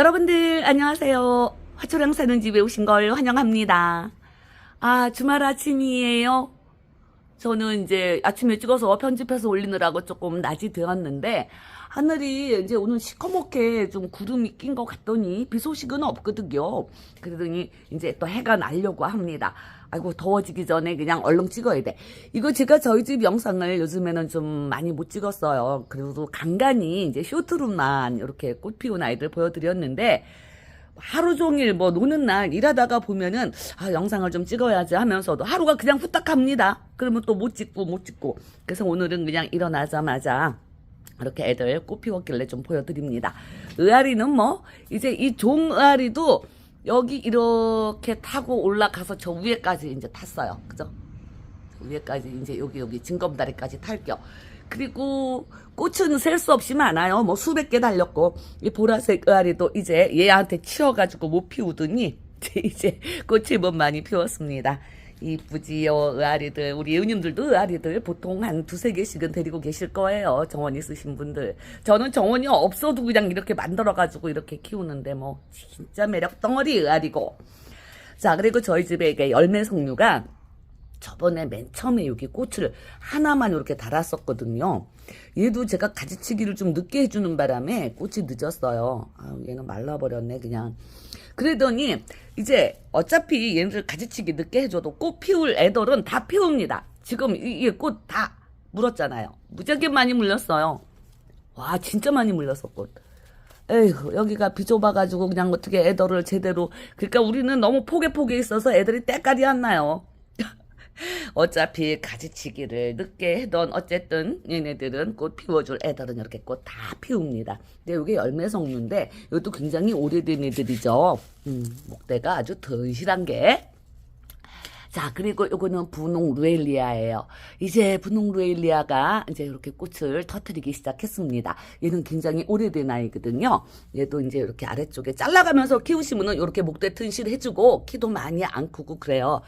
여러분들 안녕하세요. 화초랑 사는 집에 오신 걸 환영합니다. 아 주말 아침이에요. 저는 이제 아침에 찍어서 편집해서 올리느라고 조금 낮이 되었는데 하늘이 이제 오늘 시커멓게 좀 구름이 낀 것 같더니 비 소식은 없거든요. 그러더니 이제 또 해가 나려고 합니다. 아이고 더워지기 전에 그냥 얼른 찍어야 돼. 이거 제가 저희 집 영상을 요즘에는 좀 많이 못 찍었어요. 그래도 간간히 이제 쇼트로만 이렇게 꽃 피운 아이들 보여드렸는데 하루 종일 뭐 노는 날 일하다가 보면은 아 영상을 좀 찍어야지 하면서도 하루가 그냥 후딱 갑니다. 그러면 또 못 찍고 못 찍고 그래서 오늘은 그냥 일어나자마자 이렇게 애들 꽃 피웠길래 좀 보여드립니다. 의아리는 뭐 이제 이 종의아리도 여기 이렇게 타고 올라가서 저 위에까지 이제 탔어요. 그죠? 위에까지 이제 여기 여기 징검다리까지 탈겨. 그리고 꽃은 셀 수 없이 많아요. 뭐 수백 개 달렸고 이 보라색 의아리도 이제 얘한테 치워가지고 못 피우더니 이제 꽃이 뭐 많이 피웠습니다. 이쁘지요 의아리들 우리 예우님들도 의아리들 보통 한 두세 개씩은 데리고 계실 거예요. 정원 있으신 분들. 저는 정원이 없어도 그냥 이렇게 만들어 가지고 이렇게 키우는데 뭐 진짜 매력 덩어리 의아리고. 자 그리고 저희 집에 이게 열매 석류가 저번에 맨 처음에 여기 꽃을 하나만 이렇게 달았었거든요. 얘도 제가 가지치기를 좀 늦게 해주는 바람에 꽃이 늦었어요. 아, 얘는 말라버렸네 그냥. 그러더니 이제 어차피 얘네들 가지치기 늦게 해줘도 꽃 피울 애들은 다 피웁니다. 지금 이게 꽃 다 물었잖아요. 무지하게 많이 물렸어요. 와 진짜 많이 물렸어 꽃. 에휴 여기가 비좁아가지고 그냥 어떻게 애들을 제대로 그러니까 우리는 너무 포개포개 있어서 애들이 때깔이 안 나요. 어차피 가지치기를 늦게 해던 어쨌든 얘네들은 꽃 피워줄 애들은 이렇게 꽃 다 피웁니다. 근데 이게 열매 석류인데 이것도 굉장히 오래된 애들이죠. 음, 목대가 아주 튼실한 게. 자, 그리고 요거는 분홍 루엘리아예요. 이제 분홍 루엘리아가 이제 이렇게 꽃을 터트리기 시작했습니다. 얘는 굉장히 오래된 아이거든요. 얘도 이제 이렇게 아래쪽에 잘라가면서 키우시면은 이렇게 목대 튼실해주고 키도 많이 안 크고 그래요.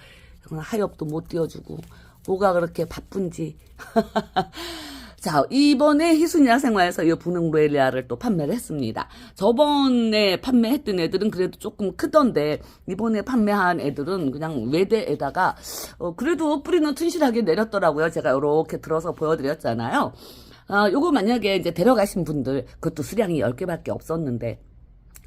하엽도 못 띄워주고 뭐가 그렇게 바쁜지. 자, 이번에 희순야 생활에서 이 분홍 루엘리아를 또 판매를 했습니다. 저번에 판매했던 애들은 그래도 조금 크던데, 이번에 판매한 애들은 그냥 외대에다가, 어, 그래도 뿌리는 튼실하게 내렸더라고요. 제가 이렇게 들어서 보여드렸잖아요. 아, 요거 만약에 이제 데려가신 분들, 그것도 수량이 10개밖에 없었는데,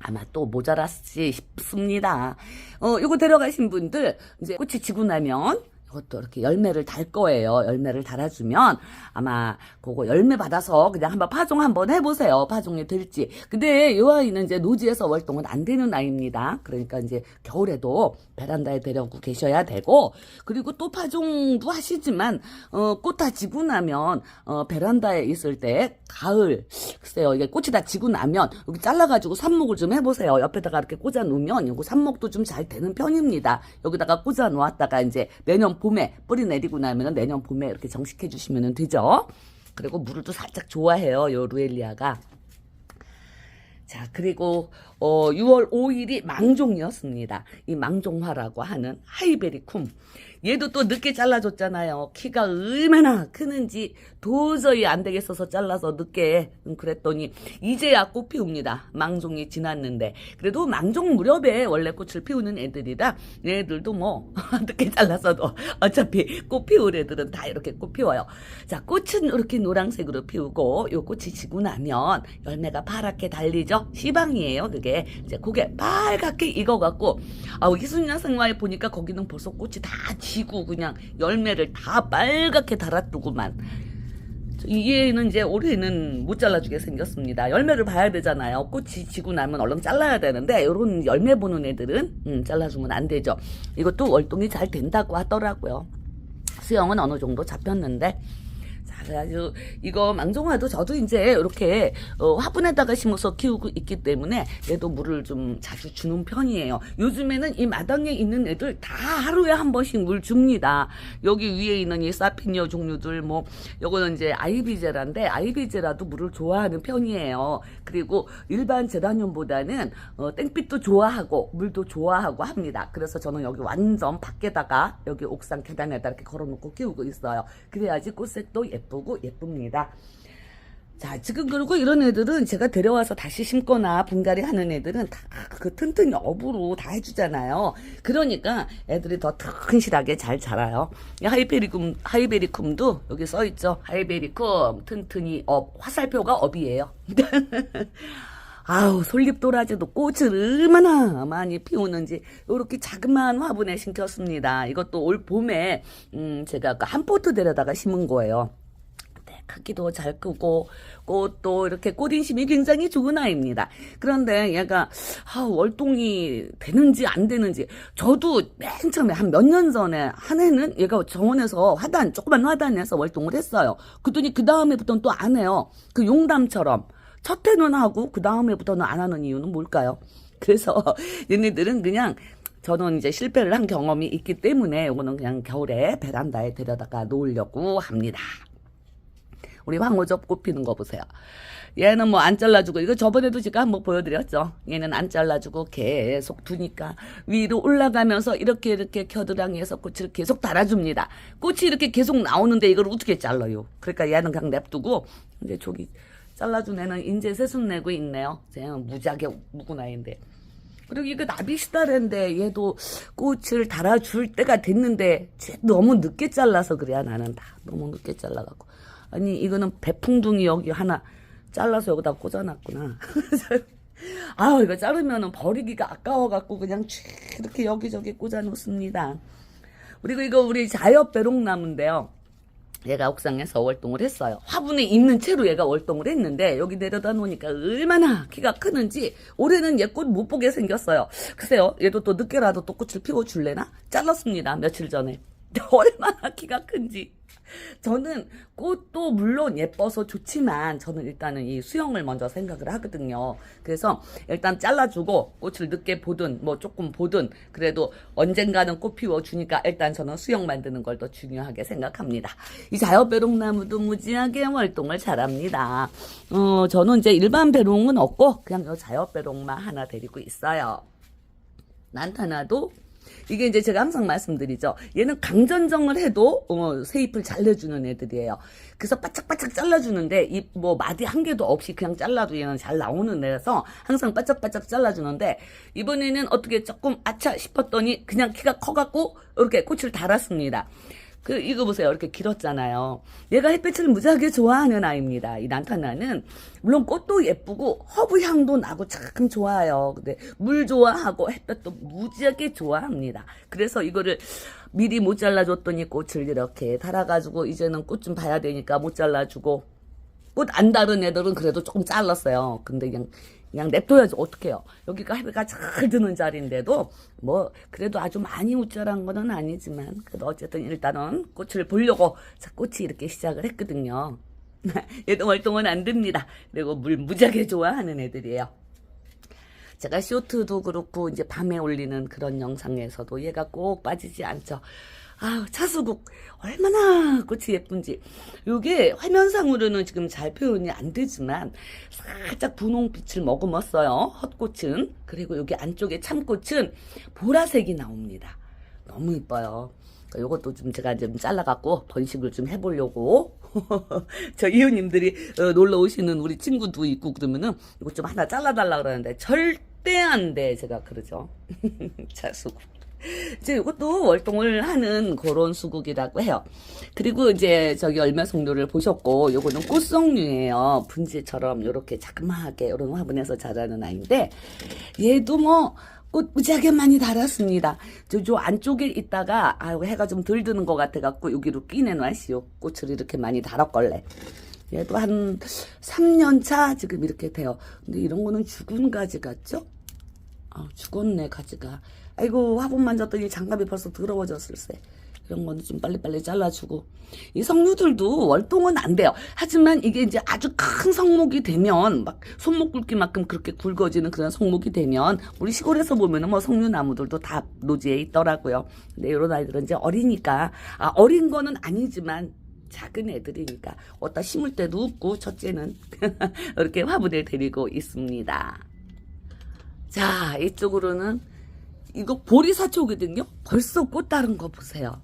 아마 또 모자랐지 싶습니다. 어, 요거 데려가신 분들, 이제 꽃이 지고 나면, 이것도 이렇게 열매를 달 거예요. 열매를 달아주면 아마 그거 열매 받아서 그냥 한번 파종 한번 해보세요. 파종이 될지. 근데 이 아이는 이제 노지에서 월동은 안 되는 아이입니다. 그러니까 이제 겨울에도 베란다에 데려고 계셔야 되고 그리고 또 파종도 하시지만 어, 꽃 다 지고 나면 어, 베란다에 있을 때 가을 글쎄요 이게 꽃이 다 지고 나면 여기 잘라가지고 삽목을 좀 해보세요. 옆에다가 이렇게 꽂아 놓으면 요거 삽목도 좀 잘 되는 편입니다. 여기다가 꽂아 놓았다가 이제 내년 봄에 뿌리 내리고 나면 내년 봄에 이렇게 정식해 주시면 되죠. 그리고 물을 또 살짝 좋아해요. 요 루엘리아가. 자, 그리고 어 6월 5일이 망종이었습니다. 이 망종화라고 하는 하이베리쿰. 얘도 또 늦게 잘라줬잖아요. 키가 얼마나 크는지 도저히 안 되겠어서 잘라서 늦게 음, 그랬더니 이제야 꽃 피웁니다. 망종이 지났는데 그래도 망종 무렵에 원래 꽃을 피우는 애들이라 얘들도 뭐 늦게 잘라서도 어차피 꽃 피울 애들은 다 이렇게 꽃 피워요. 자 꽃은 이렇게 노란색으로 피우고 요 꽃이 지고 나면 열매가 파랗게 달리죠. 시방이에요. 그게 이제 그게 빨갛게 익어갖고 아우 희순이나 생화에 보니까 거기는 벌써 꽃이 다 지고 그냥 열매를 다 빨갛게 달았더구만. 이게는 이제 올해는 못 잘라주게 생겼습니다. 열매를 봐야 되잖아요. 꽃이 지고 나면 얼른 잘라야 되는데 이런 열매 보는 애들은 음, 잘라주면 안 되죠. 이것도 월동이 잘 된다고 하더라고요. 수영은 어느 정도 잡혔는데 자, 그래가지고 이거 망종화도 저도 이제 이렇게 어, 화분에다가 심어서 키우고 있기 때문에 얘도 물을 좀 자주 주는 편이에요. 요즘에는 이 마당에 있는 애들 다 하루에 한 번씩 물 줍니다. 여기 위에 있는 이 사피니어 종류들 뭐 요거는 이제 아이비제라인데 아이비제라도 물을 좋아하는 편이에요. 그리고 일반 제라늄보다는 어, 땡빛도 좋아하고 물도 좋아하고 합니다. 그래서 저는 여기 완전 밖에다가 여기 옥상 계단에다 이렇게 걸어놓고 키우고 있어요. 그래야지 꽃색도 예쁘고 예쁩니다. 자, 지금 그리고 이런 애들은 제가 데려와서 다시 심거나 분갈이 하는 애들은 다 그 튼튼히 업으로 다 해주잖아요. 그러니까 애들이 더 튼실하게 잘 자라요. 이 하이베리쿰, 하이베리쿰도 여기 써있죠. 하이베리쿰, 튼튼히 업. 화살표가 업이에요. 아우, 솔잎도라지도 꽃을 얼마나 많이 피우는지, 요렇게 자그마한 화분에 심겼습니다. 이것도 올 봄에, 음, 제가 그한 포트 데려다가 심은 거예요. 네, 크기도 잘 크고 꽃도 이렇게 꽃인심이 굉장히 좋은 아이입니다. 그런데 얘가 아, 월동이 되는지 안 되는지 저도 맨 처음에 한 몇 년 전에 한 해는 얘가 정원에서 화단 조그만 화단에서 월동을 했어요. 그랬더니 그 다음에부터는 또 안 해요. 그 용담처럼 첫 해는 하고 그 다음에부터는 안 하는 이유는 뭘까요? 그래서 얘네들은 그냥 저는 이제 실패를 한 경험이 있기 때문에 이거는 그냥 겨울에 베란다에 데려다가 놓으려고 합니다. 우리 황호접 꽃 피는 거 보세요. 얘는 뭐 안 잘라주고 이거 저번에도 제가 한번 보여드렸죠. 얘는 안 잘라주고 계속 두니까 위로 올라가면서 이렇게 이렇게 겨드랑이에서 꽃을 계속 달아줍니다. 꽃이 이렇게 계속 나오는데 이걸 어떻게 잘라요? 그러니까 얘는 그냥 냅두고 이제 저기 잘라준 애는 인제 새순 내고 있네요. 쟤는 무지하게 아이인데. 그리고 이거 나비시다랜데 얘도 꽃을 달아줄 때가 됐는데 쟤 너무 늦게 잘라서 그래야 나는 다 너무 늦게 잘라갖고 아니 이거는 배풍둥이 여기 하나 잘라서 여기다 꽂아놨구나 아 이거 자르면은 버리기가 아까워갖고 그냥 쭉 이렇게 여기저기 꽂아놓습니다 그리고 이거 우리 자엽 배롱나무인데요 얘가 옥상에서 월동을 했어요. 화분에 있는 채로 얘가 월동을 했는데 여기 내려다 놓으니까 얼마나 키가 크는지 올해는 얘 꽃 못 보게 생겼어요. 글쎄요, 얘도 또 늦게라도 또 꽃을 피워 줄래나? 잘랐습니다. 며칠 전에. 얼마나 키가 큰지. 저는 꽃도 물론 예뻐서 좋지만 저는 일단은 이 수영을 먼저 생각을 하거든요. 그래서 일단 잘라주고 꽃을 늦게 보든 뭐 조금 보든 그래도 언젠가는 꽃 피워주니까 일단 저는 수영 만드는 걸 더 중요하게 생각합니다. 이 자엽배롱나무도 무지하게 활동을 잘합니다. 어, 저는 이제 일반 배롱은 없고 그냥 요 자엽배롱만 하나 데리고 있어요. 난타나도 이게 이제 제가 항상 말씀드리죠. 얘는 강전정을 해도 어, 세잎을 잘 내주는 애들이에요. 그래서 바짝바짝 잘라주는데 이 뭐 마디 한 개도 없이 그냥 잘라도 얘는 잘 나오는 애라서 항상 바짝바짝 잘라주는데 이번에는 어떻게 조금 아차 싶었더니 그냥 키가 커갖고 이렇게 꽃을 달았습니다. 그 이거 보세요. 이렇게 길었잖아요. 얘가 햇빛을 무지하게 좋아하는 아이입니다. 이 난타나는 물론 꽃도 예쁘고 허브 향도 나고 참 좋아요. 근데 물 좋아하고 햇볕도 무지하게 좋아합니다. 그래서 이거를 미리 못 잘라줬더니 꽃을 이렇게 달아가지고 이제는 꽃 좀 봐야 되니까 못 잘라주고 꽃 안 다른 애들은 그래도 조금 잘랐어요. 근데 그냥 그냥 냅둬야지 어떡해요. 여기가 해가 잘 드는 자리인데도 뭐 그래도 아주 많이 우쭐한 거는 아니지만 그래도 어쨌든 일단은 꽃을 보려고 자, 꽃이 이렇게 시작을 했거든요. 얘도 활동은 안 됩니다. 그리고 물 무지하게 좋아하는 애들이에요. 제가 쇼트도 그렇고 이제 밤에 올리는 그런 영상에서도 얘가 꼭 빠지지 않죠. 아우 차수국. 얼마나 꽃이 예쁜지. 요게 화면상으로는 지금 잘 표현이 안 되지만 살짝 분홍빛을 머금었어요. 헛꽃은. 그리고 여기 안쪽에 참꽃은 보라색이 나옵니다. 너무 이뻐요. 그러니까 요것도 좀 제가 좀 잘라갖고 번식을 좀 해보려고. 저 이웃님들이 어, 놀러 오시는 우리 친구도 있고 그러면은 이거 좀 하나 잘라달라 그러는데 절대 안 돼 제가 그러죠. 차수국 이제 이것도 월동을 하는 그런 수국이라고 해요. 그리고 이제 저기 얼마 송도를 보셨고 요거는 꽃송류예요. 분지처럼 이렇게 자그마하게 이런 화분에서 자라는 아이인데 얘도 뭐 꽃 무지하게 많이 달았습니다. 저, 저 안쪽에 있다가 아 해가 좀 덜 드는 것 같아 갖고 여기로 끼내놔시오. 꽃을 이렇게 많이 달았걸래. 얘도 한 3년 차 지금 이렇게 돼요. 근데 이런 거는 죽은 가지 같죠? 아, 죽었네, 가지가. 아이고, 화분 만졌더니 장갑이 벌써 더러워졌을세. 이런 거는 좀 빨리빨리 잘라주고. 이 석류들도 월동은 안 돼요. 하지만 이게 이제 아주 큰 성목이 되면, 막, 손목 굵기만큼 그렇게 굵어지는 그런 성목이 되면, 우리 시골에서 보면은 뭐 석류 나무들도 다 노지에 있더라고요. 근데 이런 아이들은 이제 어리니까, 아, 어린 거는 아니지만, 작은 애들이니까, 어디다 심을 때도 없고, 첫째는 이렇게 화분에 데리고 있습니다. 자, 이쪽으로는 이거 보리사초거든요. 벌써 꽃 다른 거 보세요.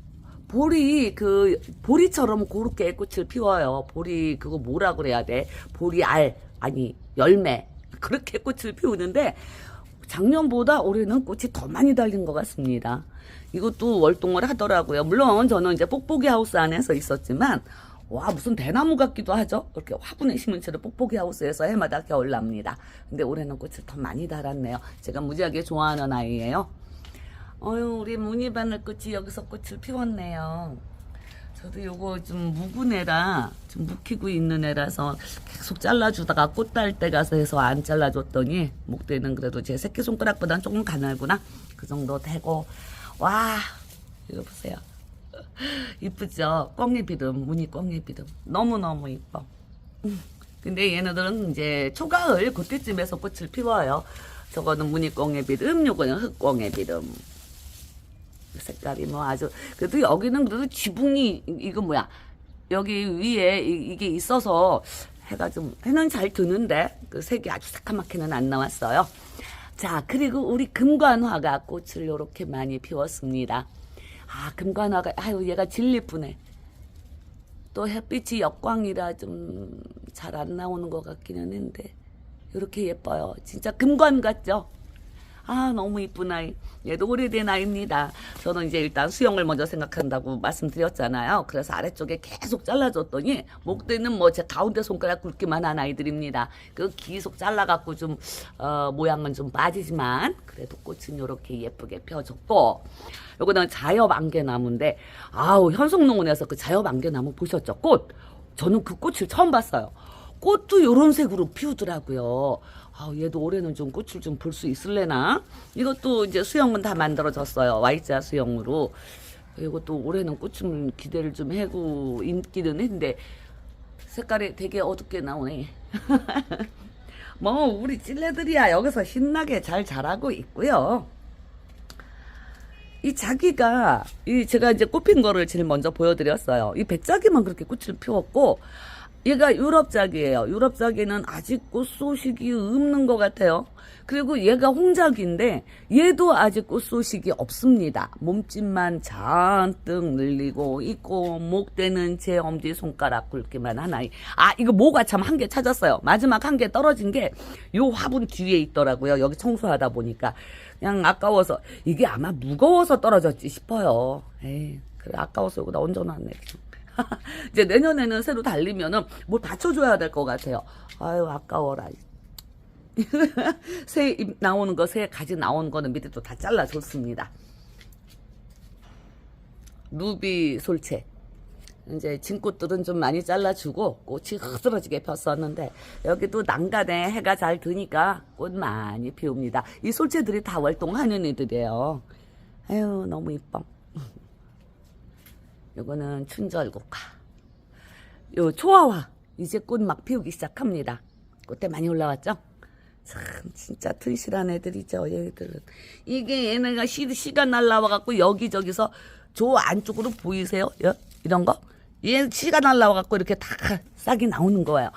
보리 그 보리처럼 그렇게 꽃을 피워요. 보리 그거 뭐라 그래야 돼? 보리 알 아니 열매 그렇게 꽃을 피우는데 작년보다 올해는 꽃이 더 많이 달린 것 같습니다. 이것도 월동을 하더라고요. 물론 저는 이제 뽁뽁이 하우스 안에서 있었지만 와 무슨 대나무 같기도 하죠. 이렇게 화분에 심은 채로 뽁뽁이 하우스에서 해마다 겨울납니다. 근데 올해는 꽃을 더 많이 달았네요. 제가 무지하게 좋아하는 아이예요. 어유 우리 무늬바늘 꽃이 여기서 꽃을 피웠네요. 저도 요거 좀 묵은 애라 좀 묵히고 있는 애라서 계속 잘라주다가 꽃 달 때 가서 해서 안 잘라줬더니 목대는 그래도 제 새끼손가락보다는 조금 가늘구나. 그 정도 되고. 와 이거 보세요. 이쁘죠? 꽁잎이듬 무늬 꽁잎이듬. 너무너무 이뻐. 음, 근데 얘네들은 이제 초가을 그때쯤에서 꽃을 피워요. 저거는 무늬 꽁잎이듬 요거는 흑꽁잎이듬 색깔이 뭐 아주 그래도 여기는 그래도 지붕이 이- 이거 뭐야 여기 위에 이, 게 있어서 해가 좀 해는 잘 드는데 그 색이 아주 새까맣게는 안 나왔어요. 자 그리고 우리 금관화가 꽃을 이렇게 많이 피웠습니다. 아 금관화가 아유 얘가 질 예쁘네. 또 햇빛이 역광이라 좀 잘 안 나오는 것 같기는 한데 이렇게 예뻐요. 진짜 금관 같죠? 아 너무 이쁜 아이. 얘도 오래된 아이입니다. 저는 이제 일단 수영을 먼저 생각한다고 말씀드렸잖아요. 그래서 아래쪽에 계속 잘라줬더니 목대는 뭐 제 가운데 손가락 굵기만 한 아이들입니다. 그 계속 잘라갖고 좀 어, 모양은 좀 빠지지만 그래도 꽃은 이렇게 예쁘게 펴줬고 요거는 자엽 안개나무인데 아우 현송농원에서 그 자엽 안개나무 보셨죠? 꽃. 저는 그 꽃을 처음 봤어요. 꽃도 요런 색으로 피우더라고요. 아, 얘도 올해는 좀 꽃을 좀 볼 수 있을래나? 이것도 이제 수영은 다 만들어졌어요. Y자 수영으로. 이것도 올해는 꽃을 기대를 좀 하고 있기는 했는데 색깔이 되게 어둡게 나오네. 뭐 우리 찔레들이야 여기서 신나게 잘 자라고 있고요. 이 자기가 이 제가 이제 꽃핀 거를 제일 먼저 보여드렸어요. 이 백자기만 그렇게 꽃을 피웠고 얘가 유럽작이에요. 유럽작이는 아직 꽃 소식이 없는 것 같아요. 그리고 얘가 홍작인데 얘도 아직 꽃 소식이 없습니다. 몸집만 잔뜩 늘리고 있고 목대는 제 엄지 손가락 굵기만 하나. 아 이거 뭐가 참 한 개 찾았어요. 마지막 한 개 떨어진 게 요 화분 뒤에 있더라고요. 여기 청소하다 보니까 그냥 아까워서 이게 아마 무거워서 떨어졌지 싶어요. 에이 그래 아까워서 여기다 얹어놨네. 그냥. 이제 내년에는 새로 달리면은 뭘 받쳐줘야 될 것 같아요. 아유 아까워라. 새 잎 나오는 거, 새 가지 나오는 거는 밑에 또 다 잘라줬습니다. 루비 솔채. 이제 진꽃들은 좀 많이 잘라주고 꽃이 흐드러지게 폈었는데 여기도 난간에 해가 잘 드니까 꽃 많이 피웁니다. 이 솔채들이 다 월동하는 애들이에요. 아유 너무 이뻐. 요거는 춘절국화. 요 초화화 이제 꽃 막 피우기 시작합니다. 꽃대 많이 올라왔죠? 참 진짜 튼실한 애들이죠 얘들은. 이게 얘네가 시, 시가 날라와갖고 여기저기서 저 안쪽으로 보이세요? 여- 이런 거? 얘 시가 날라와갖고 이렇게 다 싹이 나오는 거예요.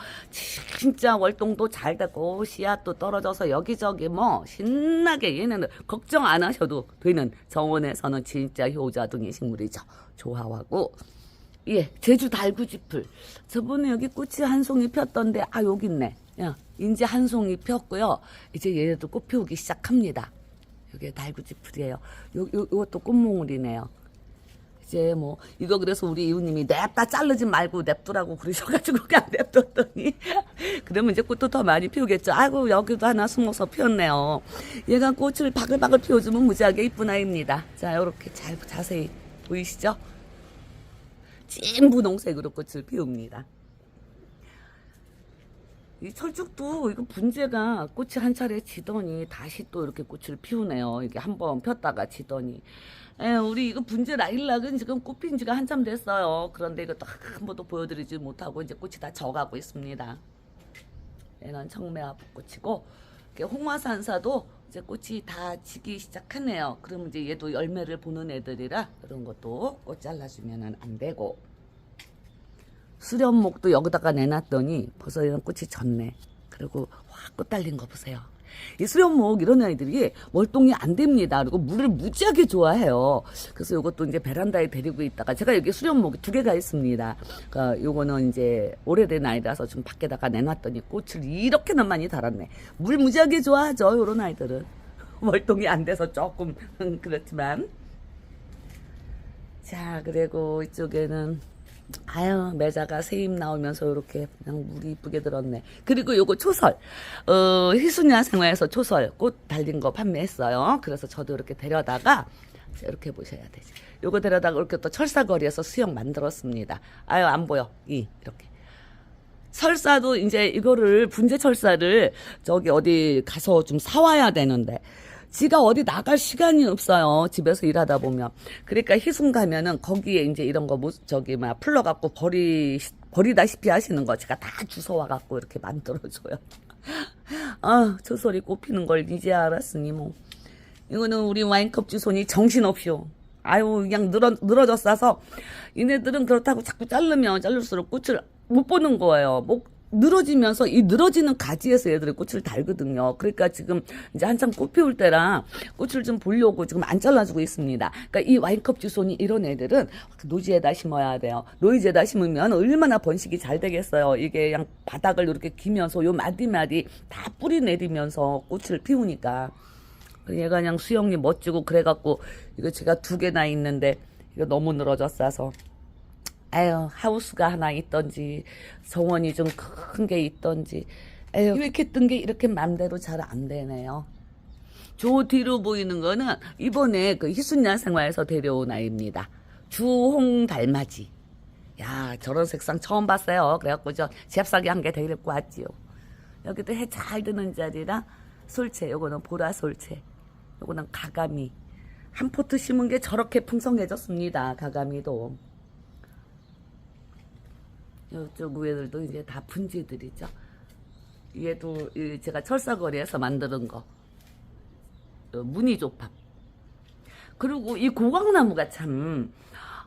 진짜 월동도 잘 되고 씨앗도 떨어져서 여기저기 뭐 신나게 얘네는 걱정 안 하셔도 되는 정원에서는 진짜 효자등의 식물이죠. 조화하고 예, 제주 달구지풀. 저번에 여기 꽃이 한 송이 폈던데, 아, 여기 있네. 야, 이제 한 송이 폈고요. 이제 얘네도 꽃 피우기 시작합니다. 여기 달구지풀이에요. 요, 요, 요것도 꽃몽울이네요. 이제 뭐, 이거 그래서 우리 이웃님이 냅다 자르지 말고 냅두라고 그러셔가지고 그냥 냅뒀더니, 그러면 이제 꽃도 더 많이 피우겠죠. 아이고, 여기도 하나 숨어서 피었네요. 얘가 꽃을 바글바글 피워주면 무지하게 이쁜 아이입니다. 자, 요렇게 잘, 자세히 보이시죠? 찐 분홍색으로 꽃을 피웁니다. 이 철쭉도 이거 분재가 꽃이 한 차례 지더니 다시 또 이렇게 꽃을 피우네요. 이게 한번 폈다가 지더니. 에, 우리 이거 분재 라일락은 지금 꽃핀 지가 한참 됐어요. 그런데 이것도 한 번도 보여드리지 못하고 이제 꽃이 다 져가고 있습니다. 얘는 청매화 벚꽃이고 이렇게 홍화산사도 이제 꽃이 다 지기 시작하네요. 그러면 이제 얘도 열매를 보는 애들이라 그런 것도 꽃 잘라주면 안 되고 수련목도 여기다가 내놨더니 벌써 이런 꽃이 졌네. 그리고 확 꽃 달린 거 보세요. 이 수련목 이런 아이들이 월동이 안 됩니다. 그리고 물을 무지하게 좋아해요. 그래서 이것도 이제 베란다에 데리고 있다가 제가 여기 수련목이 두 개가 있습니다. 그러니까 요거는 이제 오래된 아이라서 좀 밖에다가 내놨더니 꽃을 이렇게나 많이 달았네. 물 무지하게 좋아하죠. 요런 아이들은. 월동이 안 돼서 조금 그렇지만. 자, 그리고 이쪽에는 아유 매자가 새잎 나오면서 이렇게 그냥 물이 이쁘게 들었네. 그리고 요거 초설, 어 희수냐 생활에서 초설 꽃 달린 거 판매했어요. 그래서 저도 이렇게 데려다가 자, 이렇게 보셔야 되지. 요거 데려다가 이렇게 또 철사거리에서 수영 만들었습니다. 아유 안 보여 이 이렇게. 설사도 이제 이거를 분재 철사를 저기 어디 가서 좀 사와야 되는데 지가 어디 나갈 시간이 없어요. 집에서 일하다 보면. 그러니까 희순 가면은 거기에 이제 이런 거 뭐 저기 막 풀러 갖고 버리 버리다시피 하시는 거 제가 다 주워와 갖고 이렇게 만들어 줘요. 아, 저 소리 꼽히는 걸 이제 알았으니 뭐. 이거는 우리 와인컵 주손이 정신없이요. 아유, 그냥 늘어, 늘어졌어서, 얘네들은 그렇다고 자꾸 자르면 자를수록 꽃을 못 보는 거예요. 뭐, 늘어지면서 이 늘어지는 가지에서 얘들이 꽃을 달거든요. 그러니까 지금 이제 한참 꽃 피울 때라 꽃을 좀 보려고 지금 안 잘라주고 있습니다. 그러니까 이 와인컵 주손이 이런 애들은 노지에다 심어야 돼요. 노이즈에다 심으면 얼마나 번식이 잘 되겠어요. 이게 그냥 바닥을 이렇게 기면서 요 마디마디 다 뿌리 내리면서 꽃을 피우니까. 얘가 그냥 수영이 멋지고 그래갖고 이거 제가 두 개나 있는데 이거 너무 늘어졌어서 아유 하우스가 하나 있던지 정원이 좀 큰 게 있던지 에휴 이렇게 뜬 게 이렇게 맘대로 잘 안 되네요. 저 뒤로 보이는 거는 이번에 그 희순야 생활에서 데려온 아이입니다. 주홍 달맞이. 야 저런 색상 처음 봤어요. 그래갖고 저 잽싸게 한 개 데리고 왔지요. 여기도 해 잘 드는 자리라 솔채 요거는 보라 솔채 요거는 가가미 한 포트 심은 게 저렇게 풍성해졌습니다. 가가미도 이쪽 위에들도 이제 다 분지들이죠. 얘도 이 제가 철사거리에서 만드는 거 어, 무늬조팝 그리고 이 고광나무가 참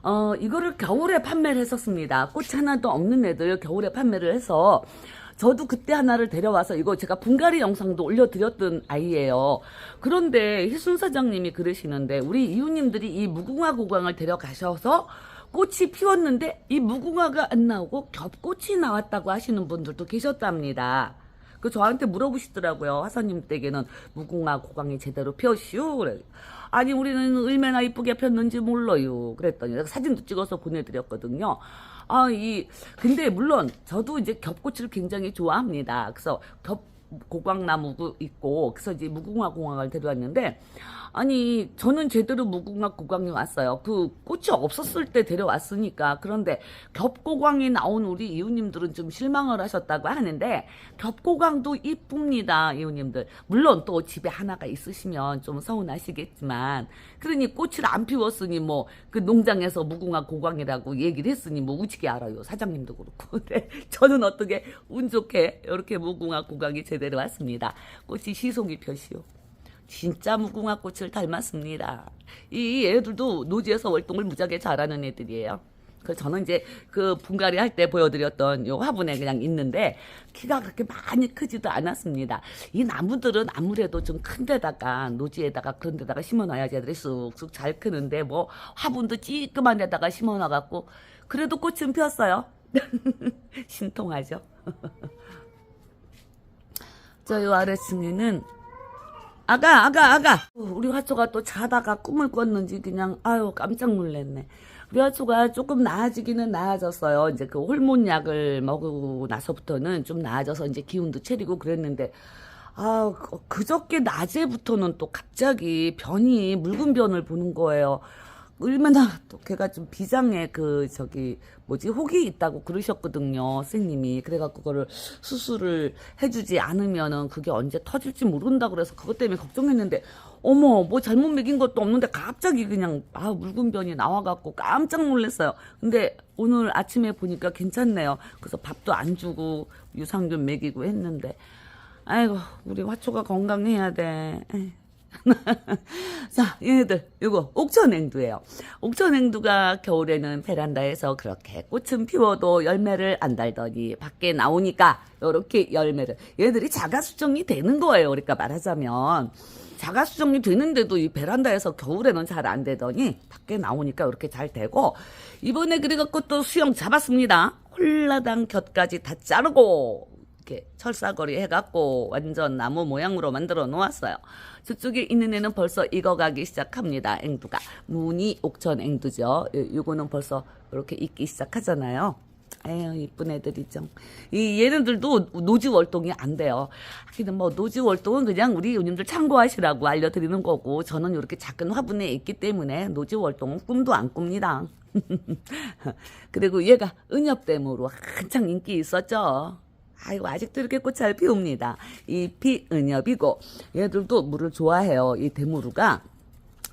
어, 이거를 겨울에 판매를 했었습니다. 꽃이 하나도 없는 애들 겨울에 판매를 해서 저도 그때 하나를 데려와서 이거 제가 분갈이 영상도 올려드렸던 아이예요. 그런데 희순 사장님이 그러시는데 우리 이웃님들이 이 무궁화 고광을 데려가셔서 꽃이 피웠는데 이 무궁화가 안 나오고 겹꽃이 나왔다고 하시는 분들도 계셨답니다. 그 저한테 물어보시더라고요. 화사님 댁에는 무궁화 고광이 제대로. 그래. 아니 우리는 얼마나 이쁘게 폈는지 몰라요. 그랬더니 사진도 찍어서 보내드렸거든요. 아, 이 근데 물론 저도 이제 겹꽃을 굉장히 좋아합니다. 그래서 겹 고광나무도 있고 그래서 이제 무궁화 공항을 데려왔는데 아니 저는 제대로 무궁화 고광이 왔어요. 그 꽃이 없었을 때 데려왔으니까 그런데 겹고광이 나온 우리 이웃님들은 좀 실망을 하셨다고 하는데 겹고광도 이쁩니다 이웃님들. 물론 또 집에 하나가 있으시면 좀 서운하시겠지만 그러니 꽃을 안 피웠으니 뭐 그 농장에서 무궁화 고광이라고 얘기를 했으니 뭐 우찌게 알아요 사장님도 그렇고 근데 저는 어떻게 운 좋게 이렇게 무궁화 고광이 제 대로 왔습니다. 꽃이 시송이 펴시오. 진짜 무궁화 꽃을 닮았습니다. 이 애들도 노지에서 월동을 무지하게 잘하는 애들이에요. 그 저는 이제 그 분갈이 할 때 보여드렸던 요 화분에 그냥 있는데 키가 그렇게 많이 크지도 않았습니다. 이 나무들은 아무래도 좀 큰 데다가 노지에다가 그런 데다가 심어놔야지 애들이 쑥쑥 잘 크는데 뭐 화분도 찌끄만 데다가 심어놔갖고 그래도 꽃은 피었어요. 신통하죠. 저요 아래층에는 아가 아가 아가. 우리 화초가 또 자다가 꿈을 꿨는지 그냥 아유 깜짝 놀랐네. 우리 화초가 조금 나아지기는 나아졌어요. 이제 그 호르몬 약을 먹고 나서부터는 좀 나아져서 이제 기운도 차리고 그랬는데 아 그- 그저께 낮에부터는 또 갑자기 변이 묽은 변을 보는 거예요. 얼마나 또 걔가 좀 비장에 그 저기 뭐지? 혹이 있다고 그러셨거든요 선생님이. 그래갖고 그거를 수술을 해주지 않으면은 그게 언제 터질지 모른다 그래서 그것 때문에 걱정했는데 어머 뭐 잘못 먹인 것도 없는데 갑자기 그냥 아 묽은 변이 나와갖고 깜짝 놀랐어요. 근데 오늘 아침에 보니까 괜찮네요. 그래서 밥도 안 주고 유산균 먹이고 했는데 아이고 우리 화초가 건강해야 돼. 에이. 자, 얘네들, 요거, 옥천앵두예요. 옥천앵두가 겨울에는 베란다에서 그렇게 꽃은 피워도 열매를 안 달더니 밖에 나오니까 요렇게 열매를, 얘네들이 자가 수정이 되는 거예요. 그러니까 말하자면. 자가 수정이 되는데도 이 베란다에서 겨울에는 잘 안 되더니 밖에 나오니까 이렇게 잘 되고, 이번에 그래갖고 또 수영 잡았습니다. 홀라당 곁까지 다 자르고, 이렇게 철사거리 해갖고 완전 나무 모양으로 만들어 놓았어요. 저쪽에 있는 애는 벌써 익어가기 시작합니다. 앵두가 무늬 옥천 앵두죠. 요- 요거는 벌써 이렇게 익기 시작하잖아요. 에휴 이쁜 애들이죠. 이 얘네들도 노지 월동이 안 돼요. 하기는 뭐 노지 월동은 그냥 우리 누님들 참고하시라고 알려드리는 거고 저는 이렇게 작은 화분에 있기 때문에 노지 월동은 꿈도 안 꿉니다. 그리고 얘가 은엽댐으로 한창 인기 있었죠. 아이고 아직도 이렇게 꽃잘 피웁니다. 이 피은엽이고 얘들도 물을 좋아해요. 이 대무루가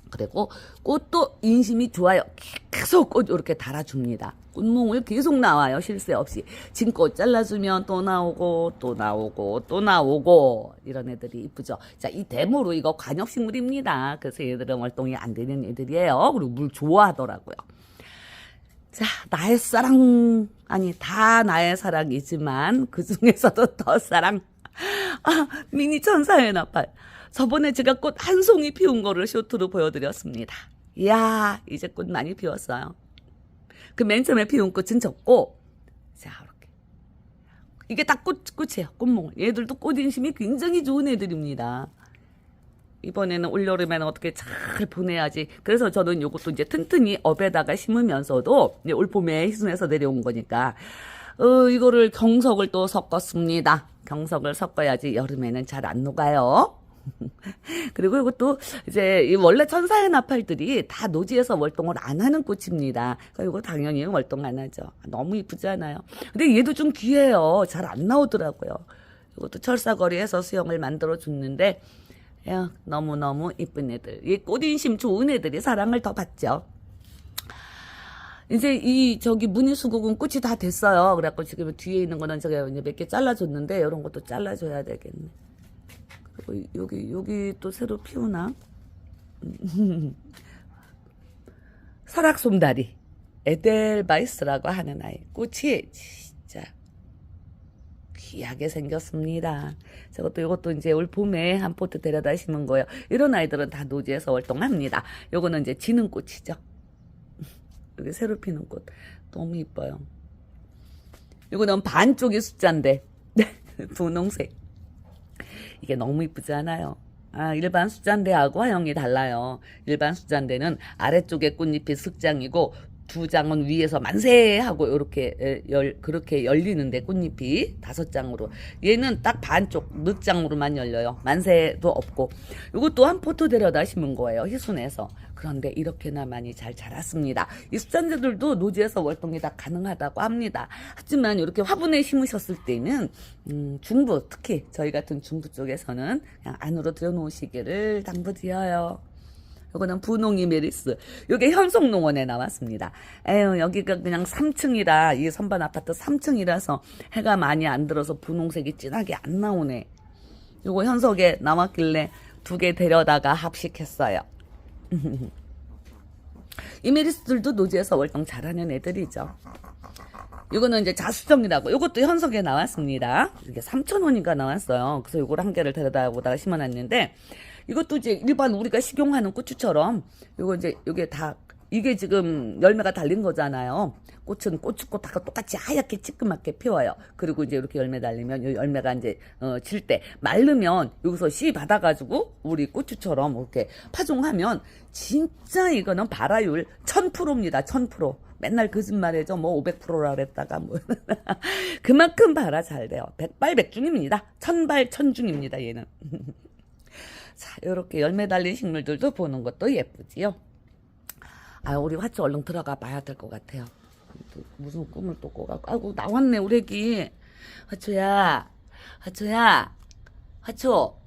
그리고 꽃도 인심이 좋아요. 계속 꽃 이렇게 달아줍니다. 꽃몽을 계속 나와요. 쉴새 없이. 지금 꽃 잘라주면 또 나오고 또 나오고 또 나오고 이런 애들이 이쁘죠. 자, 이 대무루 이거 관엽식물입니다. 그래서 얘들은 활동이 안 되는 애들이에요. 그리고 물 좋아하더라고요. 자, 나의 사랑, 아니, 다 나의 사랑이지만, 그 중에서도 더 사랑. 아, 미니 천사의 나팔. 저번에 제가 꽃 한 송이 피운 거를 쇼트로 보여드렸습니다. 이야, 이제 꽃 많이 피웠어요. 그 맨 처음에 피운 꽃은 적고, 자, 이렇게. 이게 다 꽃, 꽃이에요. 꽃몽. 얘들도 꽃 인심이 굉장히 좋은 애들입니다. 이번에는 올여름에는 어떻게 잘 보내야지. 그래서 저는 요것도 이제 튼튼히 업에다가 심으면서도 올 봄에 희순해서 내려온 거니까 어, 이거를 경석을 또 섞었습니다. 경석을 섞어야지 여름에는 잘 안 녹아요. 그리고 이것도 이제 이 원래 천사의 나팔들이 다 노지에서 월동을 안 하는 꽃입니다. 그러니까 이거 당연히 월동 안 하죠. 너무 이쁘지 않아요? 근데 얘도 좀 귀해요. 잘 안 나오더라고요. 이것도 철사거리에서 수영을 만들어 줬는데 야, 너무너무 이쁜 애들. 이 꽃인심 좋은 애들이 사랑을 더 받죠. 이제 이 저기 무늬수국은 꽃이 다 됐어요. 그래갖고 지금 뒤에 있는 거는 제가 이제 몇 개 잘라줬는데 이런 것도 잘라줘야 되겠네. 그리고 여기 여기 또 새로 피우나? 설악솜다리 에델바이스라고 하는 아이 꽃이 귀하게 생겼습니다. 저것도 이것도 이제 올 봄에 한 포트 데려다 심은 거예요. 이런 아이들은 다 노지에서 활동합니다. 요거는 이제 지는 꽃이죠. 여기 새로 피는 꽃 너무 이뻐요. 이거는 반쪽이 숫자인데 분홍색. 이게 너무 이쁘지 않아요? 아, 일반 숫자인데하고 화형이 달라요. 일반 숫자인데는 아래쪽에 꽃잎이 슥장이고 두 장은 위에서 만세 하고 이렇게 열 그렇게 열리는데 꽃잎이 다섯 장으로 얘는 딱 반쪽 늑장으로만 열려요. 만세도 없고 이것도 한 포토 데려다 심은 거예요. 희순에서 그런데 이렇게나 많이 잘 자랐습니다. 이 숫자들도 노지에서 월동이 다 가능하다고 합니다. 하지만 이렇게 화분에 심으셨을 때는 음, 중부 특히 저희 같은 중부 쪽에서는 그냥 안으로 들여놓으시기를 당부드려요. 요거는 분홍이 메리스. 요게 현송농원에 나왔습니다. 에휴, 여기가 그냥 3층이라, 이 선반 아파트 3층이라서 해가 많이 안 들어서 분홍색이 진하게 안 나오네. 요거 현석에 나왔길래 두 개 데려다가 합식했어요. 이 메리스들도 노지에서 월동 잘하는 애들이죠. 이거는 이제 자수정이라고. 이것도 현석에 나왔습니다. 이게 3,000원인가 나왔어요. 그래서 이걸 한 개를 데려다 보다가 심어놨는데, 이것도 이제 일반 우리가 식용하는 고추처럼, 이거 이제, 이게 다, 이게 지금 열매가 달린 거잖아요. 꽃은 고추꽃하고 똑같이 하얗게 찌끄맣게 피워요. 그리고 이제 이렇게 열매 달리면, 이 열매가 이제, 어, 질 때, 마르면, 여기서 씨 받아가지고, 우리 고추처럼 이렇게 파종하면, 진짜 이거는 발화율 1000%입니다. 1000%. 맨날 거짓말해죠. 뭐 500%라 그랬다가 뭐 그만큼 발화 잘 돼요. 백발백중입니다. 천발 천중입니다. 얘는. 자, 이렇게 열매 달린 식물들도 보는 것도 예쁘지요. 아, 우리 화초 얼른 들어가 봐야 될 것 같아요. 또 무슨 꿈을 또 꿔갖고 아이고 나왔네 우리 애기. 화초야, 화초야, 화초.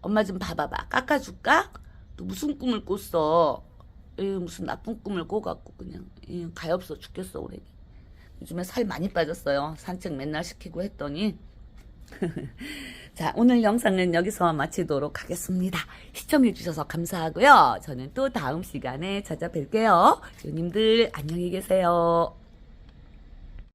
엄마 좀 봐봐봐. 깎아줄까? 또 무슨 꿈을 꿨어? 에이, 무슨 나쁜 꿈을 꿔갖고 그냥 에이, 가엾어 죽겠어 우리 애기. 요즘에 살 많이 빠졌어요. 산책 맨날 시키고 했더니 자, 오늘 영상은 여기서 마치도록 하겠습니다. 시청해주셔서 감사하고요. 저는 또 다음 시간에 찾아뵐게요. 주님들 안녕히 계세요.